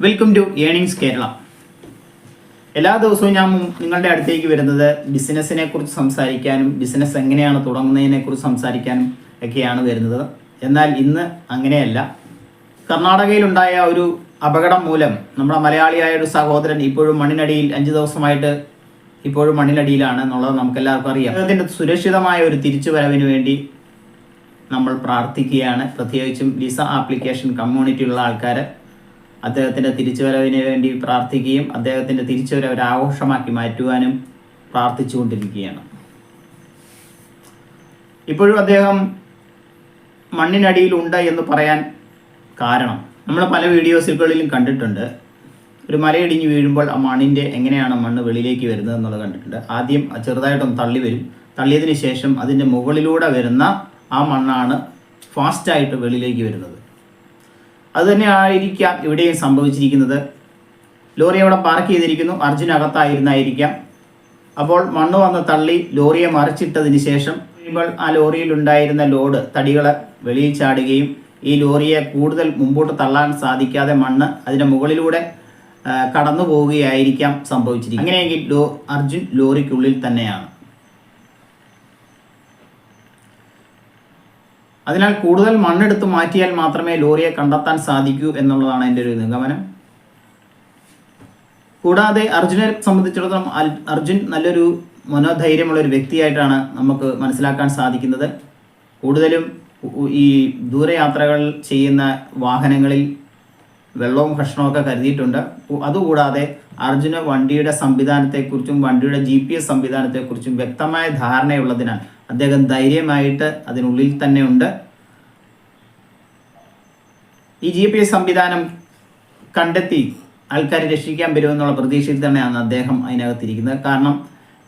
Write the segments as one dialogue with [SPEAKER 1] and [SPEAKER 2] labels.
[SPEAKER 1] Welcome to earnings Kerala എല്ലാ ദിവസവും ഞാൻ നിങ്ങളുടെ അടുത്തേക്ക് വരുന്നത് ബിസിനസ്സിനെ കുറിച്ച് സംസാരിക്കാനും ബിസിനസ് എങ്ങനെയാണ് തുടങ്ങുന്നതിനെ കുറിച്ച് സംസാരിക്കാനും ഒക്കെയാണ് വരുന്നത്. എന്നാൽ ഇന്ന് അങ്ങനെയല്ല. കർണാടകയിലുണ്ടായ ഒരു അപകടം മൂലം നമ്മുടെ മലയാളിയായ ഒരു സഹോദരൻ ഇപ്പോഴും മണ്ണിനടിയിൽ അഞ്ച് ദിവസമായിട്ട് ഇപ്പോഴും മണ്ണിനടിയിലാണ് എന്നുള്ളത് നമുക്കെല്ലാവർക്കും അറിയാം. അദ്ദേഹത്തിന്റെ സുരക്ഷിതമായ ഒരു തിരിച്ചുവരവിന് വേണ്ടി നമ്മൾ പ്രാർത്ഥിക്കുകയാണ്. പ്രത്യേകിച്ചും വിസ ആപ്ലിക്കേഷൻ കമ്മ്യൂണിറ്റിയുള്ള ആൾക്കാർ അദ്ദേഹത്തിന്റെ തിരിച്ചുവരവിന് വേണ്ടി പ്രാർത്ഥിക്കുകയും അദ്ദേഹത്തിന്റെ തിരിച്ചുവരവ് ഒരു ആഘോഷമാക്കി മാറ്റുവാനും പ്രാർത്ഥിച്ചുകൊണ്ടിരിക്കുകയാണ്. ഇപ്പോഴും അദ്ദേഹം മണ്ണിനടിയിലുണ്ട് എന്ന് പറയാൻ കാരണം നമ്മൾ പല വീഡിയോസുകളിലും കണ്ടിട്ടുണ്ട്. ഒരു മലയിടിഞ്ഞ് വീഴുമ്പോൾ ആ മണ്ണിന്റെ എങ്ങനെയാണ് മണ്ണ് വെളിയിലേക്ക് വരുന്നത് എന്നുള്ളത് കണ്ടിട്ടുണ്ട്. ആദ്യം ചെറുതായിട്ടൊന്ന് തള്ളി വരും. തള്ളിയതിന് ശേഷം അതിന്റെ മുകളിലൂടെ വരുന്ന ആ മണ്ണാണ് ഫാസ്റ്റായിട്ട് വെളിയിലേക്ക് വരുന്നത്. അതുതന്നെ ആയിരിക്കാം ഇവിടെയും സംഭവിച്ചിരിക്കുന്നത്. ലോറി അവിടെ പാർക്ക് ചെയ്തിരിക്കുന്നു. അർജുൻ അകത്തായിരുന്നായിരിക്കാം അപ്പോൾ മണ്ണ് വന്ന് തള്ളി ലോറിയെ മറിച്ചിട്ടതിന് ശേഷം ഇപ്പോൾ ആ ലോറിയിലുണ്ടായിരുന്ന ലോഡ് തടികളെ വെളിയിൽ ചാടുകയും ഈ ലോറിയെ കൂടുതൽ മുമ്പോട്ട് തള്ളാൻ സാധിക്കാതെ മണ്ണ് അതിന്റെ മുകളിലൂടെ കടന്നു പോവുകയായിരിക്കാം സംഭവിച്ചിരിക്കുന്നത്. അങ്ങനെയെങ്കിൽ ലോ അർജുൻ ലോറിക്കുള്ളിൽ തന്നെയാണ്. അതിനാൽ കൂടുതൽ മണ്ണെടുത്ത് മാറ്റിയാൽ മാത്രമേ ലോറിയെ കണ്ടെത്താൻ സാധിക്കൂ എന്നുള്ളതാണ് എന്റെ ഒരു നിഗമനം. കൂടാതെ അർജുനെ സംബന്ധിച്ചിടത്തോളം അർജുൻ നല്ലൊരു മനോധൈര്യമുള്ള ഒരു വ്യക്തിയായിട്ടാണ് നമുക്ക് മനസ്സിലാക്കാൻ സാധിക്കുന്നത്. കൂടുതലും ഈ ദൂരയാത്രകൾ ചെയ്യുന്ന വാഹനങ്ങളിൽ വെള്ളവും ഭക്ഷണമൊക്കെ കരുതിയിട്ടുണ്ട്. അതുകൂടാതെ അർജുന വണ്ടിയുടെ സംവിധാനത്തെക്കുറിച്ചും വണ്ടിയുടെ ജി പി എസ് സംവിധാനത്തെക്കുറിച്ചും വ്യക്തമായ ധാരണയുള്ളതിനാൽ അദ്ദേഹം ധൈര്യമായിട്ട് അതിനുള്ളിൽ തന്നെ ഉണ്ട് ഈ ജി പി എസ് സംവിധാനം കണ്ടെത്തി ആൾക്കാരെ രക്ഷിക്കാൻ വരുമെന്നുള്ള പ്രതീക്ഷയിൽ തന്നെയാണ് അദ്ദേഹം അതിനകത്തിരിക്കുന്നത്. കാരണം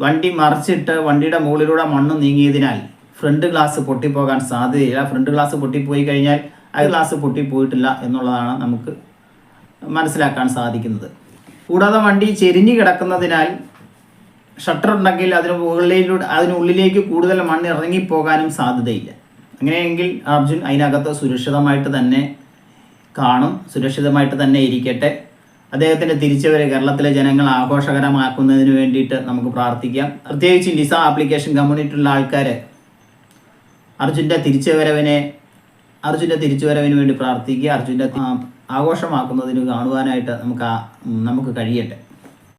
[SPEAKER 1] വണ്ടി മറിച്ചിട്ട് വണ്ടിയുടെ മുകളിലൂടെ മണ്ണ് നീങ്ങിയതിനാൽ ഫ്രണ്ട് ഗ്ലാസ് പൊട്ടിപ്പോകാൻ സാധ്യതയില്ല. ഫ്രണ്ട് ഗ്ലാസ് പൊട്ടിപ്പോയി കഴിഞ്ഞാൽ ആ ഗ്ലാസ് പൊട്ടിപ്പോയിട്ടില്ല എന്നുള്ളതാണ് നമുക്ക് മനസ്സിലാക്കാൻ സാധിക്കുന്നത്. കൂടാതെ വണ്ടി ചെരിഞ്ഞു കിടക്കുന്നതിനാൽ ഷട്ടർ ഉണ്ടെങ്കിൽ അതിന് മുകളിലൂടെ അതിനുള്ളിലേക്ക് കൂടുതൽ മണ്ണ് ഇറങ്ങിപ്പോകാനും സാധ്യതയില്ല. അങ്ങനെയെങ്കിൽ അർജുൻ അതിനകത്ത് സുരക്ഷിതമായിട്ട് തന്നെ കാണും സുരക്ഷിതമായിട്ട് തന്നെ ഇരിക്കട്ടെ. അദ്ദേഹത്തിന്റെ തിരിച്ചുവരെ കേരളത്തിലെ ജനങ്ങൾ ആഘോഷകരമാക്കുന്നതിന് വേണ്ടിയിട്ട് നമുക്ക് പ്രാർത്ഥിക്കാം. പ്രത്യേകിച്ച് ലിസ ആപ്ലിക്കേഷൻ കമ്മ്യൂണിറ്റിയുള്ള ആൾക്കാർ അർജുന്റെ തിരിച്ചുവരവിനെ അർജുന്റെ തിരിച്ചുവരവിന് വേണ്ടി പ്രാർത്ഥിക്കുക. അർജുന്റെ ആഘോഷമാക്കുന്നതിന് കാണുവാനായിട്ട് നമുക്ക് നമുക്ക് കഴിയട്ടെ.